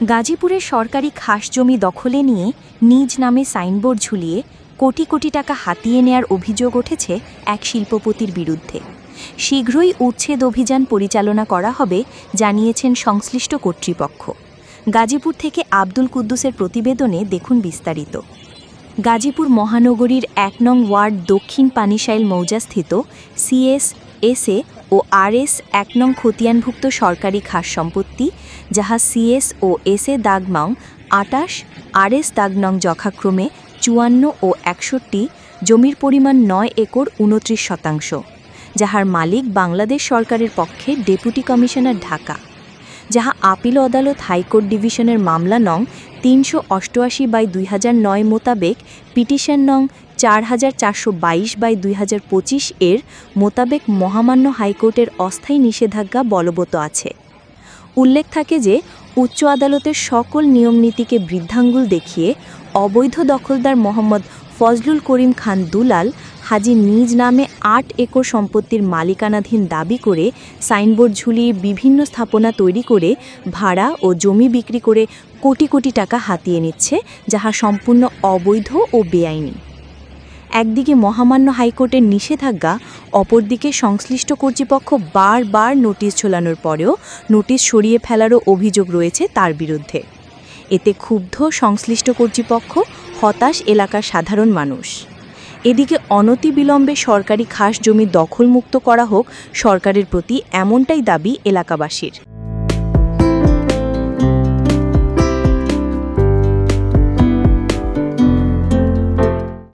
গাজীপুরে সরকারি খাস জমি দখলে নিয়ে নিজ নামে সাইনবোর্ড ঝুলিয়ে কোটি কোটি টাকা হাতিয়ে নেয়ার অভিযোগ উঠেছে এক শিল্পপতির বিরুদ্ধে। শীঘ্রই উচ্ছেদ অভিযান পরিচালনা করা হবে, জানিয়েছেন সংশ্লিষ্ট কর্তৃপক্ষ। গাজীপুর থেকে আব্দুল কুদ্দুসের প্রতিবেদনে দেখুন বিস্তারিত। গাজীপুর মহানগরীর এক নং ওয়ার্ড দক্ষিণ পানিশাইল মৌজাস্থিত সিএস এসএ ও আরএস এক নং খতিয়ানভুক্ত সরকারি খাস সম্পত্তি, যাহা সিএস ও এস এ দাগমাং আটাশ, আরএস দাগনং যথাক্রমে চুয়ান্ন ও একষট্টি, জমির পরিমাণ নয় একর উনত্রিশ শতাংশ, যাহার মালিক বাংলাদেশ সরকারের পক্ষে ডেপুটি কমিশনার ঢাকা। যাহা আপিল আদালত হাইকোর্ট ডিভিশনের মামলা নং তিনশো অষ্টআশি বাই দুই হাজার নয় মোতাবেক, পিটিশন নং চার হাজার চারশো বাইশ বাই দুই হাজার পঁচিশ এর মোতাবেক মহামান্য হাইকোর্টের অস্থায়ী নিষেধাজ্ঞা বলবৎ আছে। উল্লেখ থাকে যে, উচ্চ আদালতের সকল নিয়মনীতিকে বৃদ্ধাঙ্গুল দেখিয়ে অবৈধ দখলদার মোহাম্মদ ফজলুল করিম খান দুলাল হাজি নিজ নামে আট একর সম্পত্তির মালিকানাধীন দাবি করে সাইনবোর্ড ঝুলিয়ে বিভিন্ন স্থাপনা তৈরি করে ভাড়া ও জমি বিক্রি করে কোটি কোটি টাকা হাতিয়ে নিচ্ছে, যাহা সম্পূর্ণ অবৈধ ও বেআইনি। একদিকে মহামান্য হাইকোর্টের নিষেধাজ্ঞা, অপরদিকে সংশ্লিষ্ট কর্তৃপক্ষ বারবার নোটিশ ঝোলানোর পরেও নোটিশ সরিয়ে ফেলারও অভিযোগ রয়েছে তার বিরুদ্ধে। এতে ক্ষুব্ধ সংশ্লিষ্ট কর্তৃপক্ষ হতাশ এলাকার সাধারণ মানুষ। এদিকে অনতিবিলম্বে সরকারি খাস জমি দখলমুক্ত করা হোক সরকারের প্রতি এমনটাই দাবি এলাকাবাসীর।